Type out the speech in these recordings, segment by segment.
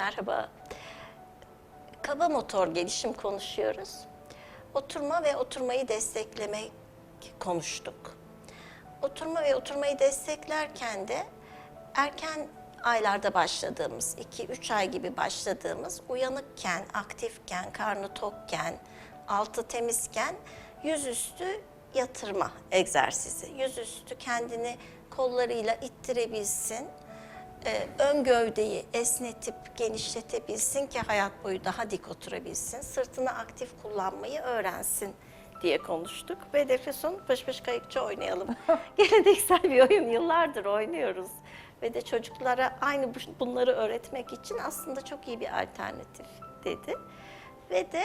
Merhaba. Kaba motor gelişim konuşuyoruz. Oturma ve oturmayı desteklemek konuştuk. Oturma ve oturmayı desteklerken de erken aylarda başladığımız, 2-3 ay gibi başladığımız uyanıkken, aktifken, karnı tokken, altı temizken yüzüstü yatırma egzersizi. Yüzüstü kendini kollarıyla ittirebilsin, e, ön gövdeyi esnetip genişletebilsin ki hayat boyu daha dik oturabilsin. Sırtını aktif kullanmayı öğrensin diye konuştuk. Ve de son pış pış kayıkçı oynayalım. Geleneksel bir oyun yıllardır oynuyoruz. Ve de çocuklara aynı bu- bunları öğretmek için aslında çok iyi bir alternatif dedi. Ve de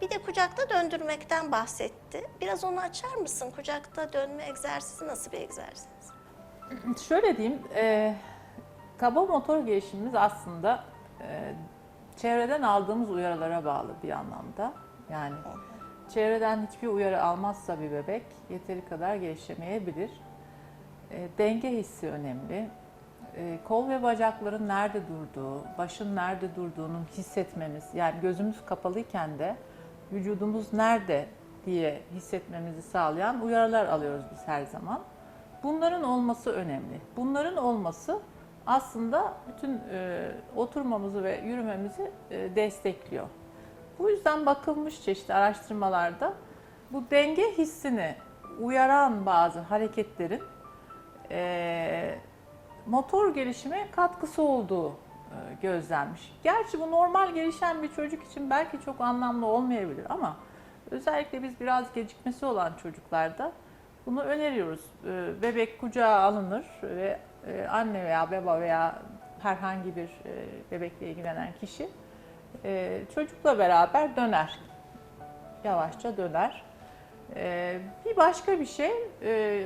bir de kucakta döndürmekten bahsetti. Biraz onu açar mısın? Kucakta dönme egzersizi nasıl bir egzersiz? Şöyle diyeyim, e, kaba motor gelişimimiz aslında e, çevreden aldığımız uyarılara bağlı bir anlamda. Yani çevreden hiçbir uyarı almazsa bir bebek yeteri kadar gelişemeyebilir. E, denge hissi önemli. E, kol ve bacakların nerede durduğu, başın nerede durduğunu hissetmemiz, yani gözümüz kapalıyken de vücudumuz nerede diye hissetmemizi sağlayan uyarılar alıyoruz biz her zaman. Bunların olması önemli. Bunların olması aslında bütün e, oturmamızı ve yürümemizi e, destekliyor. Bu yüzden bakılmış çeşitli araştırmalarda bu denge hissini uyaran bazı hareketlerin e, motor gelişime katkısı olduğu e, gözlenmiş. Gerçi bu normal gelişen bir çocuk için belki çok anlamlı olmayabilir ama özellikle biz biraz gecikmesi olan çocuklarda bunu öneriyoruz. E, Bebek kucağa alınır ve e, anne veya baba veya herhangi bir e, bebekle ilgilenen kişi e, çocukla beraber döner. Yavaşça döner. E, Bir başka bir şey e,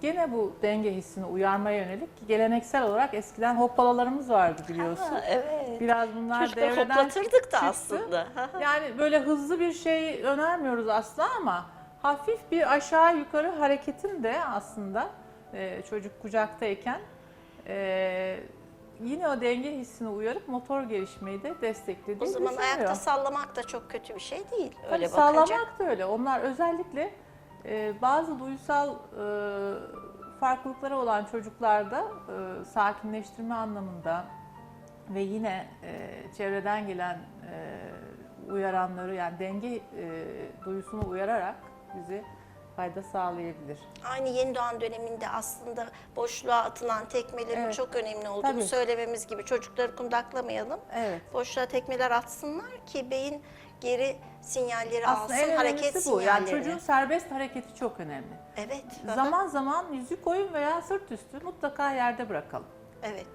gene bu denge hissini uyarmaya yönelik ki geleneksel olarak eskiden hoppalalarımız vardı biliyorsun. Ha, evet. Biraz bunlar Çocukları devreden hoplatırdık da çıktı. aslında. Yani böyle hızlı bir şey önermiyoruz asla ama hafif bir aşağı yukarı hareketin de aslında e, çocuk kucaktayken e, yine o denge hissini uyarıp motor gelişmeyi de desteklediği o zaman düşünülüyor. ayakta sallamak da çok kötü bir şey değil. Tabii Öyle bakınca. sallamak da öyle. Onlar özellikle e, bazı duysal e, farklılıkları olan çocuklarda e, sakinleştirme anlamında ve yine e, çevreden gelen e, uyaranları yani denge e, duyusunu uyararak bizi fayda sağlayabilir. Aynı yeni doğan döneminde aslında boşluğa atılan tekmelerin Evet. çok önemli olduğunu Tabii. söylememiz gibi çocukları kundaklamayalım. Evet. Boşluğa tekmeler atsınlar ki beyin geri sinyalleri Aslında alsın, en hareket önemlisi bu. Yani sinyallerini. çocuğun serbest hareketi çok önemli. Evet. aha, Zaman zaman yüzü koyun veya sırt üstü mutlaka yerde bırakalım. Evet.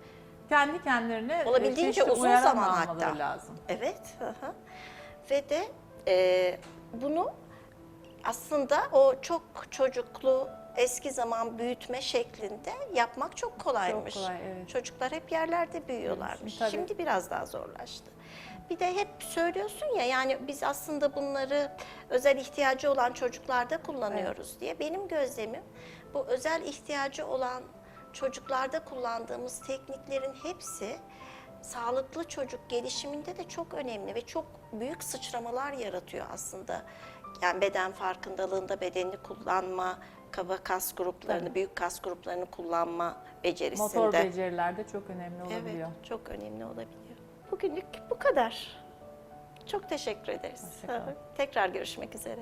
kendi kendilerine Olabildiğince çeşitli uzun uyaran zaman almaları hatta. lazım. Evet. aha. Ve de e, bunu aslında o çok çocuklu eski zaman büyütme şeklinde yapmak çok kolaymış. Çok kolay, evet. Çocuklar hep yerlerde büyüyorlarmış. Tabii. Şimdi biraz daha zorlaştı. Bir de hep söylüyorsun ya yani biz aslında bunları özel ihtiyacı olan çocuklarda kullanıyoruz diye. Benim gözlemim bu özel ihtiyacı olan çocuklarda kullandığımız tekniklerin hepsi sağlıklı çocuk gelişiminde de çok önemli ve çok büyük sıçramalar yaratıyor aslında. Yani beden farkındalığında bedenini kullanma, kaba kas gruplarını, Tabii. büyük kas gruplarını kullanma becerisinde. Motor beceriler de çok önemli olabiliyor. Evet, çok önemli olabiliyor. Bugünlük bu kadar. Çok teşekkür ederiz. Tekrar görüşmek üzere.